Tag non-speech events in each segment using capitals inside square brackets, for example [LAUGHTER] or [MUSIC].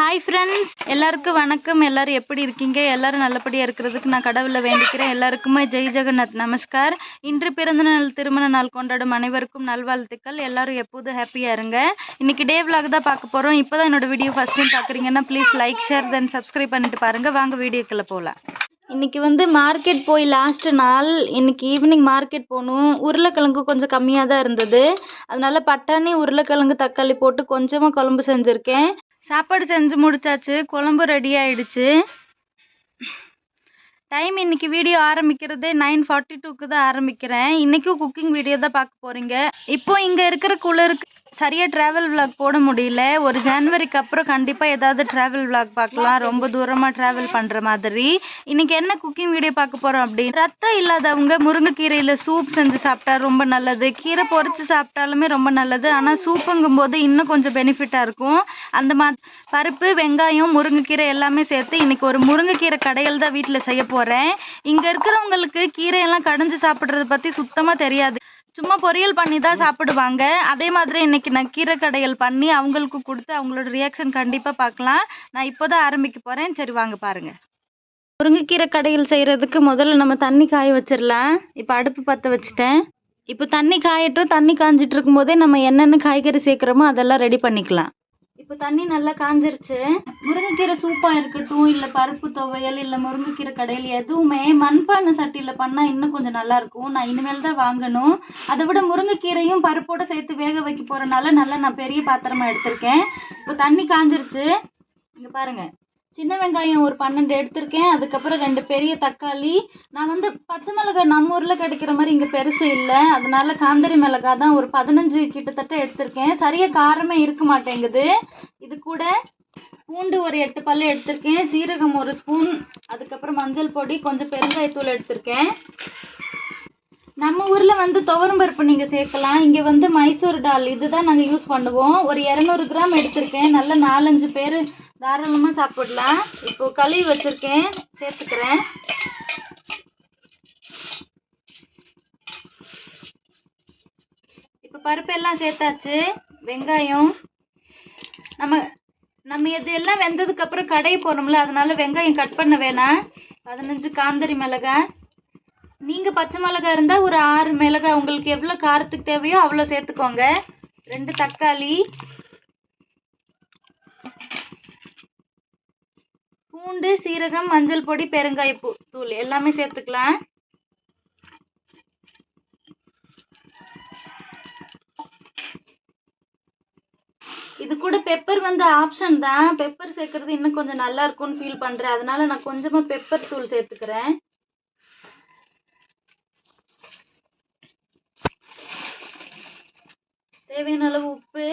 Hi friends எல்லாருக்கும் வணக்கம். எல்லாரும் எப்படி இருக்கீங்க? எல்லோரும் நல்லபடியாக இருக்கிறதுக்கு நான் கடவுளை வேண்டிக்கிறேன். எல்லாருக்குமே ஜெய் ஜெகநாத் நமஸ்கார். இன்று பிறந்த நாள் திருமண நாள் கொண்டாடும் அனைவருக்கும் நல்வாழ்த்துக்கள். எல்லோரும் எப்போதும் ஹாப்பியாக இருங்க. இன்றைக்கி டே விலாக் தான் பார்க்க போகிறோம் இப்போ தான் என்னோடய வீடியோ ஃபஸ்ட் டைம் பார்க்குறீங்கன்னா please like share then subscribe பண்ணிட்டு பாருங்கள் வாங்க வீடியோக்குள்ளே போகலாம் இன்றைக்கி வந்து மார்க்கெட் போய் லாஸ்ட்டு நாள் இன்றைக்கி ஈவினிங் மார்க்கெட் போகணும் உருளைக்கிழங்கு கொஞ்சம் கம்மியாக தான் இருந்தது. அதனால் பட்டாணி உருளைக்கிழங்கு தக்காளி போட்டு கொஞ்சமாக குழம்பு செஞ்சுருக்கேன். சாப்பாடு செஞ்சு முடிச்சாச்சு குழம்பு ரெடி ஆயிடுச்சு. டைம் இன்னைக்கு வீடியோ ஆரம்பிக்கிறதே நைன் ஃபார்ட்டி டூக்கு தான் ஆரம்பிக்கிறேன். இன்றைக்கும் குக்கிங் வீடியோ தான் பார்க்க போகிறீங்க இப்போது இங்கே இருக்கிற குளிருக்கு சரியாக ட்ராவல் விளாக் போட முடியல. ஒரு ஜனவரிக்கு அப்புறம் கண்டிப்பாக ஏதாவது ட்ராவல் விளாக் பார்க்கலாம். ரொம்ப தூரமாக ட்ராவல் பண்ணுற மாதிரி. இன்னைக்கு என்ன குக்கிங் வீடியோ பார்க்க போகிறோம் அப்படின்னு ரத்தம் இல்லாதவங்க முருங்கைக்கீரையில் சூப் செஞ்சு சாப்பிட்டா ரொம்ப நல்லது. கீரை பொறிச்சு சாப்பிட்டாலுமே ரொம்ப நல்லது. ஆனால் சூப்புங்கும் போது இன்னும் கொஞ்சம் பெனிஃபிட்டாக இருக்கும். அந்த மா பருப்பு வெங்காயம் முருங்கைக்கீரை எல்லாமே சேர்த்து இன்னைக்கு ஒரு முருங்கைக்கீரை கடையில் தான் வீட்டில் செய்ய போகிறேன் இங்கே இருக்கிறவங்களுக்கு கீரையெல்லாம் கடைஞ்சு சாப்பிட்றத பற்றி சுத்தமாக தெரியாது. சும்மா பொரியல் பண்ணி தான் சாப்பிடுவாங்க. அதே மாதிரி இன்னைக்கு நான் கீரை கடையல் பண்ணி அவங்களுக்கு கொடுத்து அவங்களோட ரியாக்ஷன் கண்டிப்பாக பார்க்கலாம். நான் இப்போ தான் ஆரம்பிக்க போகிறேன் சரி வாங்க பாருங்கள் முருங்கைக்கீரை கடையில் செய்கிறதுக்கு முதல்ல நம்ம தண்ணி காய வச்சிடலாம் இப்போ அடுப்பு பற்ற வச்சுட்டேன். இப்போ தண்ணி காயட்டும் தண்ணி காஞ்சிட்டு இருக்கும்போதே நம்ம என்னென்ன காய்கறி சேர்க்குறோமோ அதெல்லாம் ரெடி பண்ணிக்கலாம். இப்போ தண்ணி நல்லா காஞ்சிருச்சு. முருங்கைக்கீரை சூப்பாக இருக்கட்டும் இல்லை பருப்பு துவையல் இல்லை முருங்கைக்கீரை கடையில் எதுவுமே மண்பானை சட்டியில் பண்ணால் இன்னும் கொஞ்சம் நல்லா இருக்கும். நான் இனிமேல் தான் வாங்கணும். அதை விட முருங்கைக்கீரையும் பருப்போட சேர்த்து வேக வைக்க போகிறனால நல்லா நான் பெரிய பாத்திரமா எடுத்திருக்கேன். இப்போ தண்ணி காஞ்சிருச்சு. இங்கே பாருங்க. சின்ன வெங்காயம் ஒரு பன்னெண்டு எடுத்திருக்கேன். அதுக்கப்புறம் ரெண்டு பெரிய தக்காளி. நான் வந்து பச்சை மிளகாய் நம்ம ஊரில் கிடைக்கிற மாதிரி இங்கே பெருசு இல்லை. அதனால காந்தரி மிளகாய் தான் ஒரு பதினஞ்சு கிட்டத்தட்ட எடுத்திருக்கேன். சரியாக காரமே இருக்க மாட்டேங்குது. இது கூட பூண்டு ஒரு எட்டு பல்லு எடுத்திருக்கேன். சீரகம் ஒரு ஸ்பூன். அதுக்கப்புறம் மஞ்சள் பொடி கொஞ்சம் பெருங்காயத்தூள் எடுத்திருக்கேன். நம்ம ஊரில் வந்து துவரம் பருப்பு நீங்கள் சேர்க்கலாம். இங்கே வந்து மைசூர் டால். இதுதான் நாங்கள் யூஸ் பண்ணுவோம். ஒரு இரநூறு கிராம் எடுத்திருக்கேன். நல்ல நாலஞ்சு பேர் தாராளமாக சாப்பிடலாம். இப்போ கழுவி வச்சுருக்கேன். சேர்த்துக்கிறேன். இப்போ பருப்பெல்லாம் சேர்த்தாச்சு. வெங்காயம். நம்ம நம்ம இது எல்லாம் வெந்ததுக்கப்புறம் கடையை போகிறோம்ல அதனால வெங்காயம் கட் பண்ண வேணாம். பதினஞ்சு காந்தரி மிளகாய் நீங்கள் பச்சை மிளகாய் இருந்தால் ஒரு ஆறு மிளகாய் உங்களுக்கு எவ்வளோ காரத்துக்கு தேவையோ அவ்வளோ சேர்த்துக்கோங்க. ரெண்டு தக்காளி. பூண்டு சீரகம் மஞ்சள் பொடி பெருங்காய தூள் எல்லாமே சேர்த்துக்கலாம். இது கூட பெப்பர் வந்து ஆப்ஷன் தான். பெப்பர் சேர்க்கறது இன்னும் கொஞ்சம் நல்லா இருக்கும்னு ஃபீல் பண்ணுறேன் அதனால நான் கொஞ்சமாக பெப்பர் தூள் சேர்த்துக்கிறேன் தேவையான அளவு உப்பு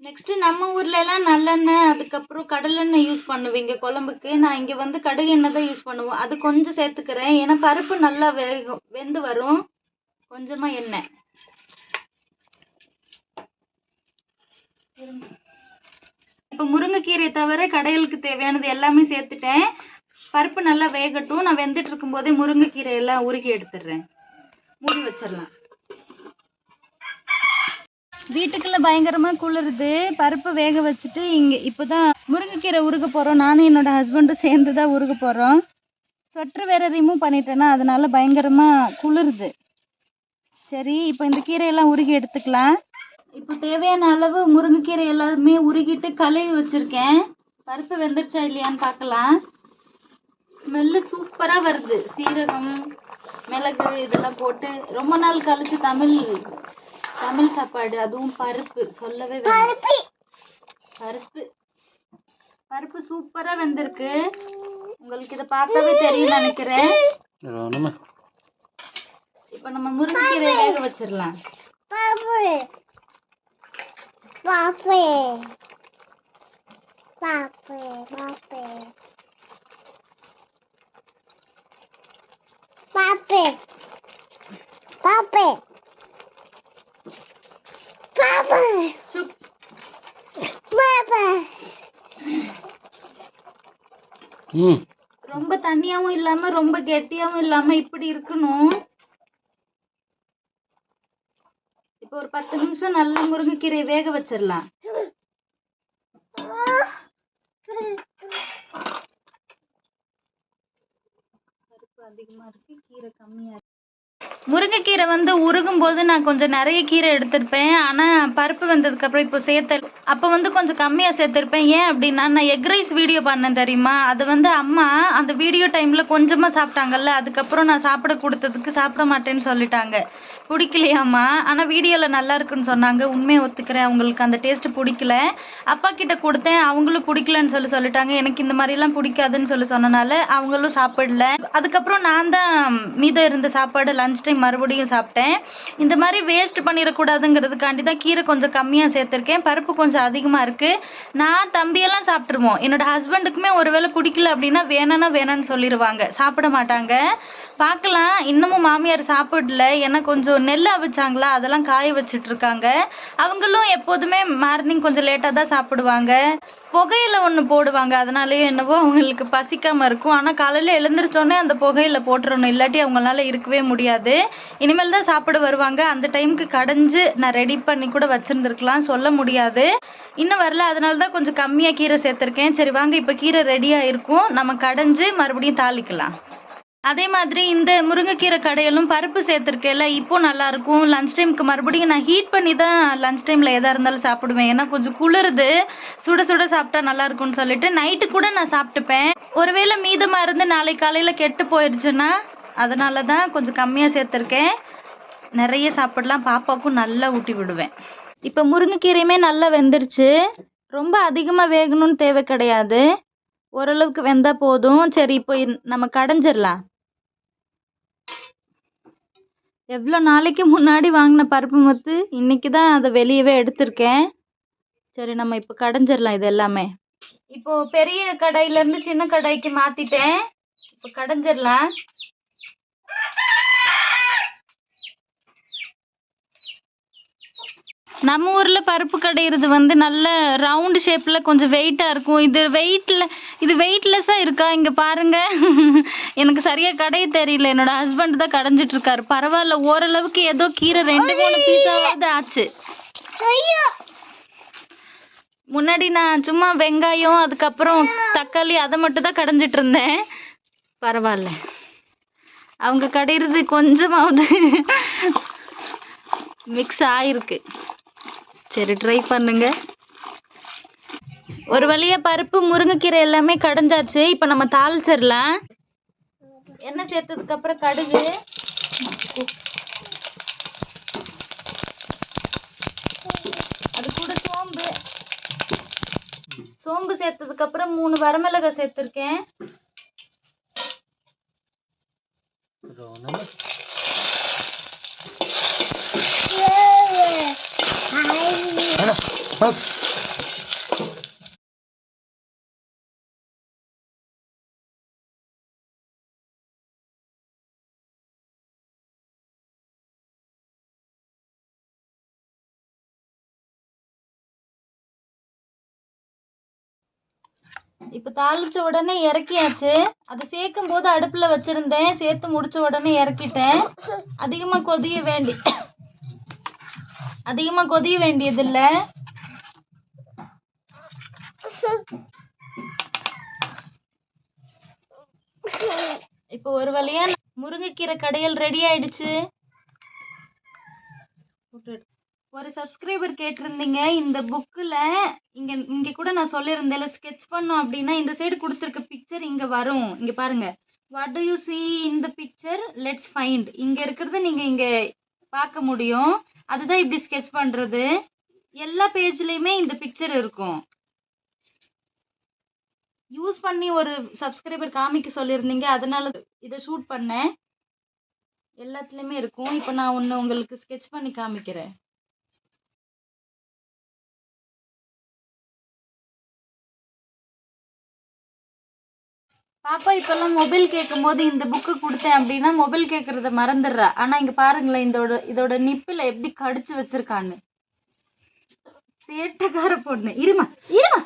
நெக்ஸ்ட் நம்ம ஊர்ல எல்லாம் நல்லெண்ணெய் அதுக்கப்புறம் கடலெண்ணெய் யூஸ் பண்ணுவீங்க குழம்புக்கு. நான் இங்க வந்து கடுகு எண்ணெய் தான் யூஸ் பண்ணுவோம் அது கொஞ்சம் சேர்த்துக்கிறேன். ஏன்னா பருப்பு நல்லா வேகும் வெந்து வரும். கொஞ்சமா எண்ணெய். இப்போ முருங்கைக்கீரை தவிர கடைகளுக்கு தேவையானது எல்லாமே சேர்த்துட்டேன். பருப்பு நல்லா வேகட்டும். நான் வெந்துட்டு இருக்கும்போதே முருங்கைக்கீரை எல்லாம் உருகி எடுத்துடுறேன். மூடி வச்சிடலாம். வீட்டுக்குள்ள பயங்கரமா குளிருது பருப்பு வேக வச்சுட்டு இங்க இப்போதான் முருங்கைக்கீரை உருக போறோம். நானும் என்னோட ஹஸ்பண்டும் சேர்ந்து தான் உருக போறோம். ஸ்வெட்டர் வேற ரிமூவ் பண்ணிட்டேன்னா அதனால பயங்கரமா குளிருது. சரி இப்போ இந்த கீரையெல்லாம் உருகி எடுத்துக்கலாம். இப்போ தேவையான அளவு முருங்கைக்கீரை எல்லாமே உருகிட்டு கழுவி வச்சிருக்கேன். பருப்பு வெந்துருச்சா இல்லையான்னு பார்க்கலாம். ஸ்மெல்லு சூப்பராக வருது. சீரகம் மிளகு இதெல்லாம் போட்டு ரொம்ப நாள் கழிச்சு தமிழ் தமிழ் சாப்பாடு அதுவும் பருப்பு. சொல்லவே வேண்டாம் பருப்பு. பருப்பு. சூப்பரா வெந்திருக்கு. உங்களுக்கு இதை பார்த்தாவே தெரியும் நினைக்கிறேன். இப்போ நம்ம முருங்கைக்கீரை வேக வச்சிடலாம். சுப் ம். ரொம்ப தண்ணியாவும் இல்லாம ரொம்ப கெட்டியாவும் இல்லாம இப்படி இருக்கணும். இப்போ ஒரு பத்து நிமிஷம் நல்ல முருங்கைக்கீரையை வேக வச்சிடலாம். பருப்பு அதிகமா இருக்கு கீரை கம்மியா இருக்கு. முருங்கைக்கீரை வந்து உருகும் போது நான் கொஞ்சம் நிறைய கீரை எடுத்திருப்பேன். ஆனால் பருப்பு வந்ததுக்கப்புறம் இப்போ சேர்த்த அப்போ வந்து கொஞ்சம் கம்மியாக சேர்த்துருப்பேன். ஏன் அப்படின்னா நான் எக் ரைஸ் வீடியோ பண்ணேன் தெரியுமா? அது வந்து அம்மா அந்த வீடியோ டைமில் கொஞ்சமாக சாப்பிட்டாங்கல்ல அதுக்கப்புறம் நான் சாப்பிட கொடுத்ததுக்கு சாப்பிட மாட்டேன்னு சொல்லிட்டாங்க. பிடிக்கலையாம்மா? ஆனால் வீடியோவில் நல்லா இருக்குன்னு சொன்னாங்க. உண்மையை ஒத்துக்கிறேன். அவங்களுக்கு அந்த டேஸ்ட்டு பிடிக்கல. அப்பா கிட்ட கொடுத்தேன். அவங்களும் பிடிக்கலன்னு சொல்லி சொல்லிட்டாங்க. எனக்கு இந்த மாதிரிலாம் பிடிக்காதுன்னு சொல்லி சொன்னனால அவங்களும் சாப்பிடல. அதுக்கப்புறம் நான் தான் மீதம் இருந்த சாப்பாடு லஞ்ச் டைம் மறுபடியும் சாப்பிட்டேன். இந்த மாதிரி வேஸ்ட் பண்ணிடக்கூடாதுங்கிறதுக்காண்டி தான் கீரை கொஞ்சம் கம்மியாக சேர்த்துருக்கேன். பருப்பு கொஞ்சம் அதிகமாக இருக்குது நான் தம்பியெல்லாம் சாப்பிட்ருவோம் என்னோட ஹஸ்பண்டுக்குமே ஒருவேளை பிடிக்கல அப்படின்னா வேணான்னா வேணான்னு சொல்லிடுவாங்க சாப்பிட மாட்டாங்க. பார்க்கலாம். இன்னமும் மாமியார் சாப்பிடல. ஏன்னா கொஞ்சம் நெல் அவிச்சாங்களா? அதெல்லாம் காய வச்சுட்ருக்காங்க அவங்களும் எப்போதுமே மார்னிங் கொஞ்சம் லேட்டாக தான் சாப்பிடுவாங்க. புகையில ஒன்று போடுவாங்க. அதனாலயோ என்னவோ அவங்களுக்கு பசிக்காமல் இருக்கும். ஆனால் காலையில் எழுந்திரிச்சோன்னே அந்த புகையில போட்டுறணும். இல்லாட்டி அவங்களால இருக்கவே முடியாது. இனிமேல் தான் சாப்பிட வருவாங்க. அந்த டைமுக்கு கடைஞ்சு நான் ரெடி பண்ணி கூட வச்சுருந்துருக்கலாம். சொல்ல முடியாது. இன்னும் வரல. அதனால தான் கொஞ்சம் கம்மியாக கீரை சேர்த்துருக்கேன். சரி வாங்க இப்போ கீரை ரெடியாக இருக்கும். நம்ம கடைஞ்சு மறுபடியும் தாளிக்கலாம். அதே மாதிரி இந்த முருங்கைக்கீரை கடையிலும் பருப்பு சேர்த்துருக்கேல இப்போ நல்லா இருக்கும் லஞ்ச் டைமுக்கு மறுபடியும் நான் ஹீட் பண்ணி தான் லஞ்ச் டைமில் எதாக இருந்தாலும் சாப்பிடுவேன். ஏன்னா கொஞ்சம் குளிருது. சுட சுட சாப்பிட்டா நல்லா இருக்கும்னு சொல்லிட்டு நைட்டு கூட நான் சாப்பிட்டுப்பேன். ஒருவேளை மீதமாக இருந்து நாளைக்கு காலையில் கெட்டு போயிடுச்சுன்னா அதனால தான் கொஞ்சம் கம்மியாக சேர்த்துருக்கேன். நிறைய சாப்பிடலாம். பாப்பாவுக்கும் நல்லா ஊட்டி விடுவேன். இப்போ முருங்கைக்கீரையுமே நல்லா வெந்துருச்சு. ரொம்ப அதிகமாக வேகணும்னு தேவை கிடையாது. ஓரளவுக்கு வெந்தால் போதும். சரி இப்போ நம்ம கடைஞ்சிடலாம். எவ்வளோ நாளைக்கு முன்னாடி வாங்கின பருப்பு முத்து? இன்றைக்கி தான் அதை வெளியவே எடுத்திருக்கேன். சரி நம்ம இப்போ கடைஞ்சிடலாம் இது எல்லாமே. இப்போ பெரிய கடையிலேருந்து சின்ன கடைக்கு மாற்றிட்டேன் இப்போ கடைஞ்சிடலாம். நம்ம ஊரில் பருப்பு கடையிறது வந்து நல்ல ரவுண்டு ஷேப்பில் கொஞ்சம் வெயிட்டாக இருக்கும். இது வெயிட்டில் இது வெயிட்லெஸ்ஸாக இருக்கா? இங்கே பாருங்க. [LAUGHS] எனக்கு சரியாக கடைய தெரியல. என்னோட ஹஸ்பண்ட் தான் கடைஞ்சிட்டு இருக்காரு பரவாயில்ல ஓரளவுக்கு ஏதோ கீரை ரெண்டு மூணு பீஸாவது ஆச்சு. முன்னாடி நான் சும்மா வெங்காயம் அதுக்கப்புறம் தக்காளி அதை மட்டும் தான் கடைஞ்சிட்டு இருந்தேன் பரவாயில்ல. அவங்க கடையிறது கொஞ்சமாவது [LAUGHS] மிக்ஸ் ஆயிருக்கு. சரி ட்ரை பண்ணுங்க. ஒரு வழியா பருப்பு முருங்கைக்கீரை எல்லாமே கடைஞ்சாச்சு. இப்போ நம்ம தாளிச்சிடலாம். எண்ணெய் சேர்த்ததுக்கு அப்புறம் கடுகு. அது கூட சோம்பு. சோம்பு சேர்த்ததுக்கு அப்புறம் மூணு வரமிளகாய் சேர்த்துருக்கேன். இப்ப தாளிச்ச உடனே இறக்கியாச்சு. அது சேர்க்கும் போது அடுப்புல வச்சிருந்தேன். சேர்த்து முடிச்ச உடனே இறக்கிட்டேன். அதிகமா கொதிய வேண்டி அதிகமாக கொதிய வேண்டியதில்லை. இப்போ ஒரு வழியா முருங்கைக்கீரை கடையல் ரெடி ஆயிடுச்சு. ஒரு சப்ஸ்கிரைபர் கேட்டிருந்தீங்க இந்த புக்கில் இங்கே இங்கே கூட நான் சொல்லியிருந்தேன் ஸ்கெட்ச் பண்ணோம் அப்படின்னா இந்த சைடு கொடுத்துருக்க பிக்சர் இங்கே வரும். இங்கே பாருங்க. வாட் டு யூ இன் இந்த பிக்சர் லெட்ஸ் ஃபைண்ட் இங்கே இருக்கிறத நீங்கள் இங்கே பார்க்க முடியும். அதுதான் இப்படி ஸ்கெட்ச் பண்ணுறது எல்லா பேஜ்லேயுமே இந்த பிக்சர் இருக்கும். யூஸ் பண்ணி ஒரு சப்ஸ்கிரைபர் காமிக்க சொல்லியிருந்தீங்க அதனால இதை ஷூட் பண்ணேன். எல்லாத்துலேயுமே இருக்கும். இப்போ நான் ஒன்று உங்களுக்கு ஸ்கெட்ச் பண்ணி காமிக்கிறேன். பாப்பா இப்பெல்லாம் மொபைல் கேட்கும்போது இந்த புக்கு கொடுத்தேன் அப்படின்னா மொபைல் கேட்கறத மறந்துடுறா. ஆனா இங்க பாருங்களேன் இதோட இதோட நிப்பில் எப்படி கடிச்சு வச்சிருக்கான்னு. சேட்டக்கார பொண்ணு. இருமா இருமா.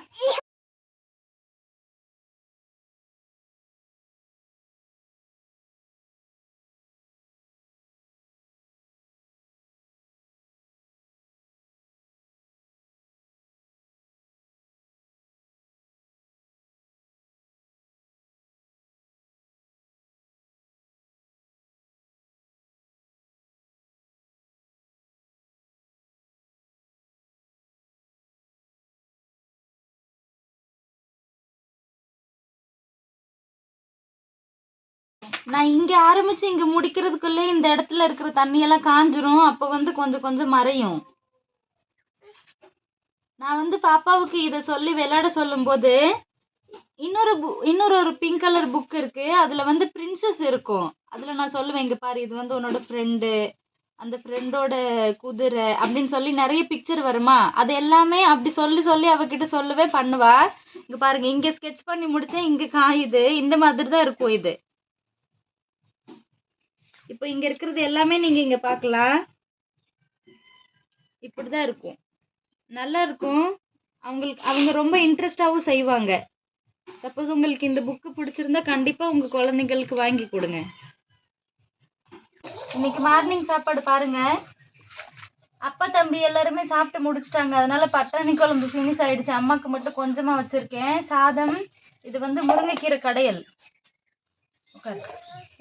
நான் இங்க ஆரம்பிச்சு இங்க முடிக்கிறதுக்குள்ளே இந்த இடத்துல இருக்கிற தண்ணியெல்லாம் காஞ்சிரும். அப்ப வந்து கொஞ்சம் கொஞ்சம் மறையும். நான் வந்து பாப்பாவுக்கு இதை சொல்லி விளையாட சொல்லும்போது இன்னொரு இன்னொரு ஒரு பிங்க் கலர் புக் இருக்கு. அதுல வந்து பிரின்சஸ் இருக்கும். அதுல நான் சொல்லுவேன் இங்க பாரு இது வந்து உன்னோட ஃப்ரெண்டு அந்த ஃப்ரெண்டோட குதிரை அப்படின்னு சொல்லி நிறைய பிக்சர் வருமா? அது எல்லாமே அப்படி சொல்லி சொல்லி அவகிட்ட சொல்லவே பண்ணுவா. இங்க பாருங்க இங்க ஸ்கெட்ச் பண்ணி முடிச்சேன் இங்க காயுது. இந்த மாதிரி தான் இருக்கும் இது. இப்போ இங்க இருக்கிறது எல்லாமே நீங்க இங்க பார்க்கலாம். இப்படிதான் இருக்கும். நல்லா இருக்கும். அவங்களுக்கு அவங்க ரொம்ப இன்ட்ரெஸ்டாவும் செய்வாங்க. சப்போஸ் உங்களுக்கு இந்த புக்கு பிடிச்சிருந்தா கண்டிப்பா உங்க குழந்தைங்களுக்கு வாங்கி கொடுங்க. இன்னைக்கு மார்னிங் சாப்பாடு பாருங்க. அப்பா தம்பி எல்லாருமே சாப்பிட்டு முடிச்சிட்டாங்க. அதனால பட்டாணி குழம்பு ஃபினிஷ் ஆயிடுச்சு. அம்மாக்கு மட்டும் கொஞ்சமா வச்சிருக்கேன். சாதம் இது வந்து முருங்கைக்கீரை கடையல். உட்காரு.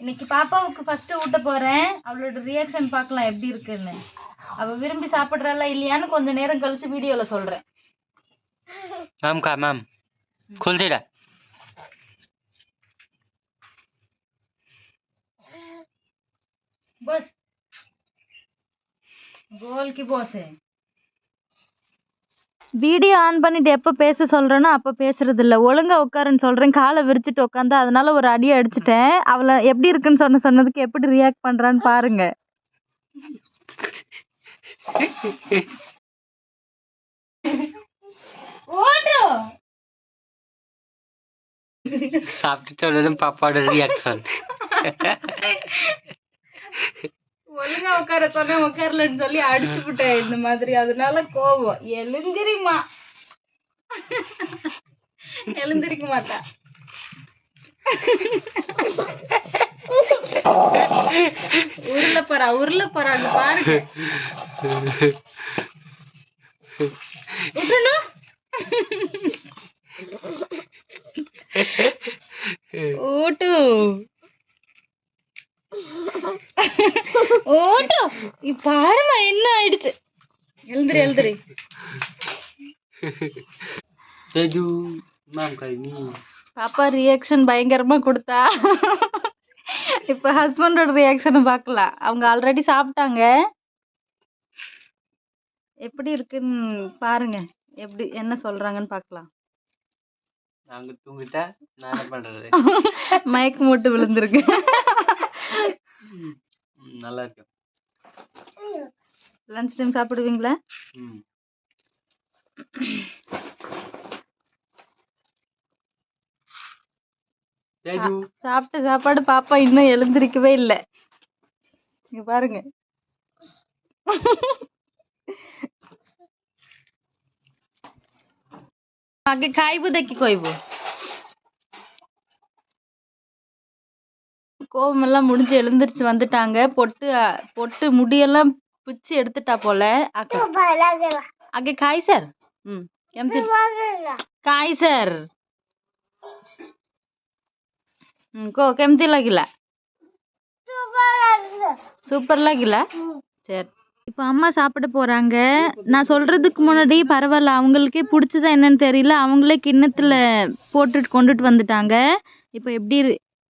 இன்னைக்கு பாப்பாவுக்கு ஃபர்ஸ்ட் ஊட்ட போறேன் அவளோட ரியாக்ஷன் பார்க்கலாம் எப்படி இருக்குன்னு அவ விரும்பி சாப்பிடுறாளா இல்லையான்னு கொஞ்ச நேரம் கழிச்சு வீடியோல சொல்றேன் मैम का मैम खुल दे रहा बस கோல் கி போஸ் வீடியோ ஆன் பண்ணிட்டு எப்போ பேச சொல்கிறேனோ அப்போ பேசுறது இல்லை ஒழுங்காக உட்காருன்னு சொல்கிறேன் காலை விரிச்சிட்டு உட்காந்து அதனால ஒரு அடி அடிச்சிட்டேன். அவளை எப்படி இருக்குன்னு சொன்ன சொன்னதுக்கு எப்படி ரியாக்ட் பண்ணுறான்னு பாருங்க. ஓடு. சாப்பிட்டுட்டு பாப்பாவோட ரியாக்ஷன் [LAUGHS] ஒழுங்கா உட்கார சொன்னேன் உட்காரலன்னு சொல்லி அடிச்சு விட்டேன் இந்த மாதிரி. அதனால கோபம். எழுந்திரிமா எழுந்திரிக்க மாட்டா. உருள போறா உருள போறா அங்க பாருங்க. விட்டுணும் ஓட்டோ. பாருமா என்ன ஆயிடுச்சு? எழுதுரு எழுதுரு தேஜு மேம் கைமி பாப்பா ரியாக்ஷன் பயங்கரமா கொடுத்தா. இப்போ ஹஸ்பண்டோட ரியாக்ஷனை பார்க்கலாம் அவங்க ஆல்ரெடி சாப்பிட்டாங்க. எப்படி இருக்குன்னு பாருங்க. எப்படி என்ன சொல்றாங்கன்னு பார்க்கலாம் நாங்க தூங்கிட்டா நான் என்ன பண்றது? [LAUGHS] மயக்கம் விட்டு விழுந்திருக்கு. நல்லா இருக்கு லஞ்ச் டைம் சாப்பிடுவீங்களா ம் தேஜு சாப்பிட்ட சாப்பாடு பாப்பா இன்னும் எழுந்திருக்கவே இல்லை இங்க பாருங்க আগে খাইবো দেখি কইব கோவமெல்லாம் முடிஞ்சு எழுந்திரிச்சு வந்துட்டாங்க. பொட்டு பொட்டு முடியெல்லாம் பிச்சு எடுத்துட்டா போல. அக்கே. காய் சார். ம் ಕಾಯಿ ಸರ್ கோ ಕೆಮ್ತಿ ಲಾಗಿಲ್ಲ சூப்பர் ಲಾಗಿಲ್ಲ சரி. இப்போ அம்மா சாப்பிட போகிறாங்க நான் சொல்கிறதுக்கு முன்னாடி பரவாயில்ல அவங்களுக்கே பிடிச்சதா என்னன்னு தெரியல. அவங்களே கிண்ணத்தில் போட்டுட்டு கொண்டுட்டு வந்துட்டாங்க. இப்போ எப்படி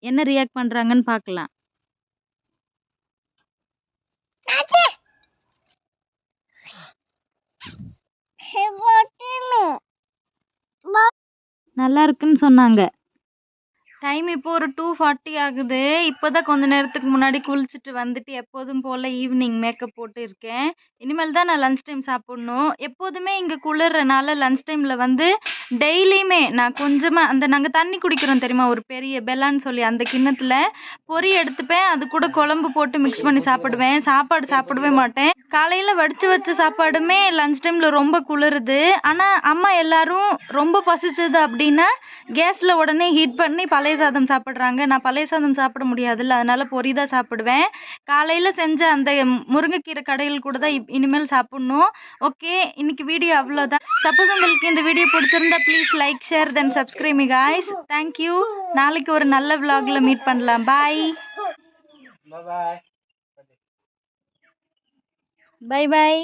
என்ன ரியாக்ட் பண்றாங்கன்னு பார்க்கலாம் நல்லா இருக்குன்னு சொன்னாங்க. டைம் இப்போ ஒரு டூ ஃபார்ட்டி ஆகுது. இப்போதான் கொஞ்ச நேரத்துக்கு முன்னாடி குளிச்சுட்டு வந்துட்டு எப்போதும் போல் ஈவினிங் மேக்கப் போட்டு இருக்கேன். இனிமேல் தான் நான் லன்ச் டைம் சாப்பிட்ணும். எப்போதுமே இங்கே குளிர்றனால லன்ச் டைமில் வந்து டெய்லியுமே நான் கொஞ்சமாக அந்த நாங்கள் தண்ணி குடிக்கிறோம் தெரியுமா? ஒரு பெரிய பெல்லான்னு சொல்லி அந்த கிண்ணத்தில் பொரி எடுத்துப்பேன். அது கூட குழம்பு போட்டு மிக்ஸ் பண்ணி சாப்பிடுவேன். சாப்பாடு சாப்பிடவே மாட்டேன். காலையில் வடித்து வச்ச சாப்பாடுமே லன்ச் டைமில் ரொம்ப குளிருது. ஆனால் அம்மா எல்லாரும் ரொம்ப பசிச்சது அப்படின்னா கேஸில் உடனே ஹீட் பண்ணி பழைய சாதம் சாப்பிட்றாங்க. நான் பழைய சாதம் சாப்பிட முடியாதுல்ல அதனால் பொரி தான் சாப்பிடுவேன். காலையில் செஞ்ச அந்த முருங்கைக்கீரை கடையில் கூட தான் இப்- இனிமேல் சாப்பிட்ணும். ஓகே இன்னைக்கு வீடியோ அவ்வளோதான் சப்போஸ் உங்களுக்கு இந்த வீடியோ பிடிச்சிருந்தா பிடிச்சிருந்தா please like share then subscribe guys thank you நாளைக்கு ஒரு நல்ல விலாகில் மீட் பண்ணலாம். பாய் பாய் பாய்